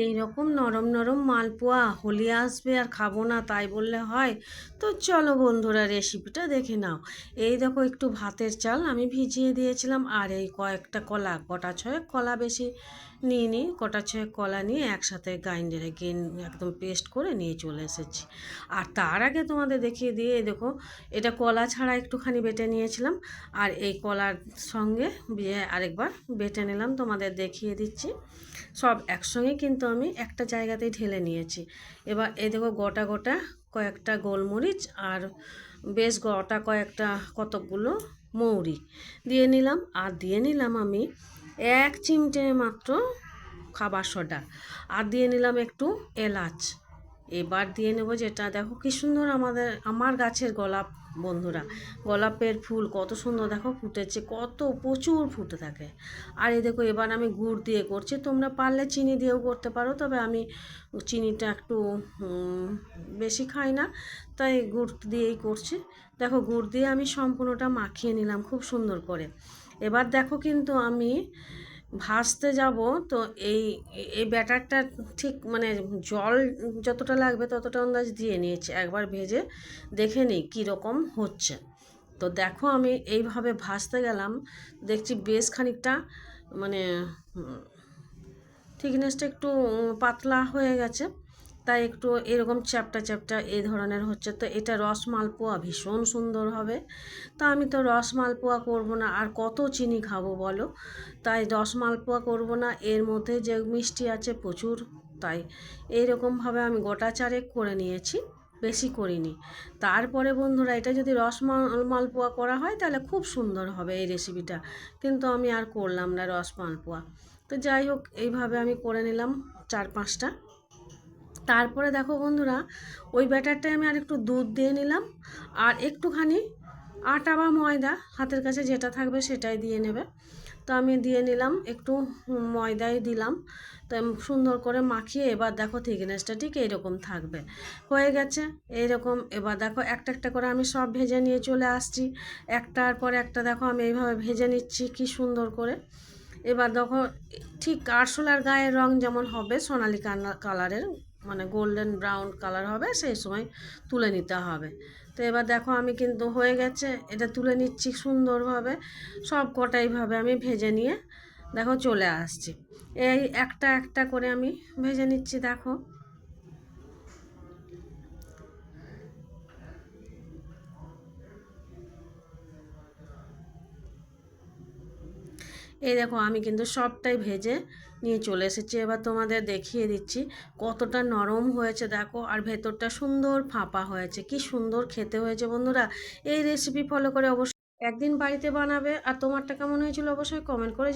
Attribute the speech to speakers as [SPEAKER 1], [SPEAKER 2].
[SPEAKER 1] এই রকম নরম নরম মালপোয়া হোলি আসবে আর খাব না, তাই বললে হয়। তো চলো বন্ধুরা রেসিপিটা দেখে নাও। এই দেখো, একটু ভাতের চাল আমি ভিজিয়ে দিয়েছিলাম, আর এই কয়েকটা কলা, কটা ছয়েক কলা বেশি নিয়ে নিই, কটা ছয়েক কলা নিয়ে একসাথে গ্রাইন্ডারে গেন, একদম পেস্ট করে নিয়ে চলে এসেছি। আর তার আগে তোমাদের দেখিয়ে দিয়ে দেখো, এটা কলা ছাড়া একটুখানি বেটে নিয়েছিলাম, আর এই কলার সঙ্গে আরেকবার বেটে নিলাম, তোমাদের দেখিয়ে দিচ্ছি। সব একসঙ্গে কিন্তু আমি একটা জায়গাতেই ঢেলে নিয়েছি। এবার এই দেখো গোটা গোটা কয়েকটা গোলমরিচ আর বেশ গোটা কয়েকটা কতকগুলো মৌরি দিয়ে নিলাম। আর দিয়ে নিলাম আমি এক চিমটে মাত্র খাবার সোডা। আর দিয়ে নিলাম একটু এলাচ। এবার দিয়ে নেব যেটা, দেখো কি সুন্দর আমাদের, আমার গাছের গোলাপ বন্ধুরা। গোলাপের ফুল কত সুন্দর, দেখো ফুটেছে, কত প্রচুর ফুটে থাকে। আর এই দেখো, এবার আমি গুড় দিয়ে করছি, তোমরা পারলে চিনি দিয়েও করতে পারো, তবে আমি চিনিটা একটু বেশি খাই না, তাই গুড় দিয়েই করছি। দেখো, গুড় দিয়ে আমি সম্পূর্ণটা মাখিয়ে নিলাম খুব সুন্দর করে। এবার দেখো কিন্তু আমি ভাজতে যাব, তো এই এই ব্যাটারটা ঠিক মানে জল যতটা লাগবে ততটা আন্দাজ দিয়ে নিয়েছি, একবার ভেজে দেখে নিই কীরকম হচ্ছে। তো দেখো আমি এইভাবে ভাসতে গেলাম, দেখছি বেশ খানিকটা মানে থিকনেসটা একটু পাতলা হয়ে গেছে। তাই একটু এরকম চ্যাপটা চ্যাপটা এই ধরনের হচ্ছে। তো এটা রস মালপোয়া ভীষণ সুন্দর হবে। তা আমি তো রস মালপোয়া করব না, আর কত চিনি খাব বলো? তাই রস মালপোয়া করব না, এর মধ্যে যে মিষ্টি আছে প্রচুর, তাই এইরকমভাবে আমি গোটা চারেক করে নিয়েছি, বেশি করিনি। তারপরে বন্ধুরা, এটা যদি রস মাল- মালপোয়া করা হয়, তাহলে খুব সুন্দর হবে এই রেসিপিটা কিন্তু আমি আর করলাম না রস মালপোয়া তো যাই হোক, এইভাবে আমি করে নিলাম চার পাঁচটা। তারপরে দেখো বন্ধুরা, ওই ব্যাটারটায় আমি আর একটু দুধ দিয়ে নিলাম, আর একটুখানি আটা বা ময়দা হাতের কাছে যেটা থাকবে সেটাই দিয়ে নেবে। তো আমি দিয়ে নিলাম, একটু ময়দাই দিলাম, তো সুন্দর করে মাখিয়ে এবার দেখো থিকনেসটা ঠিক এইরকম থাকবে। হয়ে গেছে, এইরকম, এবার দেখো একটা একটা করে আমি সব ভেজে নিয়ে চলে আসছি। একটার পর একটা দেখো আমি এইভাবে ভেজে নিচ্ছি, কি সুন্দর করে। এবার দেখো, ঠিক আরশোলার গায়ের রং যেমন হবে, সোনালি কালারের মানে গোল্ডেন ব্রাউন কালার হবে, সেই সময় তুলে নিতে হবে। তো এবার দেখো আমি কিন্তু হয়ে গেছে, এটা তুলে নিচ্ছি সুন্দরভাবে, সব কটাইভাবে আমি ভেজে নিয়ে দেখো চলে আসছি। এই একটা একটা করে আমি ভেজে নিচ্ছি, দেখো। এই দেখো, আমি কিন্তু সবটাই ভেজে নিয়ে চলে এসেছি। এবার তোমাদের দেখিয়ে দিচ্ছি কতটা নরম হয়েছে, দেখো, আর ভেতরটা সুন্দর ফাঁপা হয়েছে। কি সুন্দর খেতে হয়েছে বন্ধুরা। এই রেসিপি ফলো করে অবশ্যই একদিন বাড়িতে বানাবে। আর তোমারটা কেমন হয়েছিল অবশ্যই কমেন্ট করে